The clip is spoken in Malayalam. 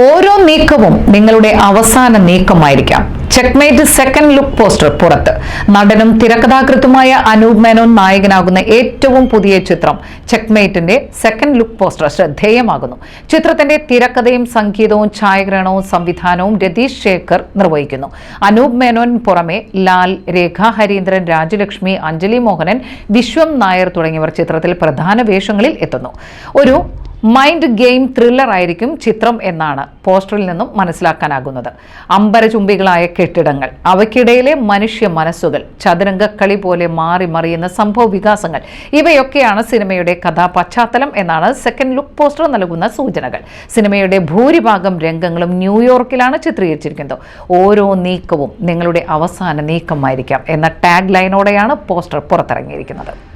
ഓരോ നീക്കവും നിങ്ങളുടെ അവസാന നീക്കമായിരിക്കാം. ചെക്ക്മേറ്റ് സെക്കൻഡ് ലുക്ക് പോസ്റ്റർ പുറത്ത്. നടനും തിരക്കഥാകൃത്തുമായ അനൂപ് മേനോൻ നായകനാകുന്ന ഏറ്റവും പുതിയ ചിത്രം ചെക്ക്മേറ്റിന്റെ സെക്കൻഡ് ലുക്ക് പോസ്റ്റർ ശ്രദ്ധേയമാകുന്നു. ചിത്രത്തിന്റെ തിരക്കഥയും സംഗീതവും ഛായാഗ്രഹണവും സംവിധാനവും രതീഷ് ശേഖർ നിർവഹിക്കുന്നു. അനൂപ് മേനോൻ പുറമെ ലാൽ രേഖ ഹരീന്ദ്രൻ രാജലക്ഷ്മി അഞ്ജലി മോഹനൻ വിശ്വം നായർ തുടങ്ങിയവർ ചിത്രത്തിൽ പ്രധാന വേഷങ്ങളിൽ എത്തുന്നു. ഒരു മൈൻഡ് ഗെയിം ത്രില്ലർ ആയിരിക്കും ചിത്രം എന്നാണ് പോസ്റ്ററിൽ നിന്നും മനസ്സിലാക്കാനാകുന്നത്. അമ്പരചുംബികളായ കെട്ടിടങ്ങൾ അവയ്ക്കിടയിലെ മനുഷ്യ മനസ്സുകൾ ചതുരംഗക്കളി പോലെ മാറി മറിയുന്ന സംഭവ വികാസങ്ങൾ ഇവയൊക്കെയാണ് സിനിമയുടെ കഥാ പശ്ചാത്തലം എന്നാണ് സെക്കൻഡ് ലുക്ക് പോസ്റ്റർ നൽകുന്ന സൂചനകൾ. സിനിമയുടെ ഭൂരിഭാഗം രംഗങ്ങളും ന്യൂയോർക്കിലാണ് ചിത്രീകരിച്ചിരിക്കുന്നത്. ഓരോ നീക്കവും നിങ്ങളുടെ അവസാന നീക്കമായിരിക്കാം എന്ന ടാഗ് ലൈനോടെയാണ് പോസ്റ്റർ പുറത്തിറങ്ങിയിരിക്കുന്നത്.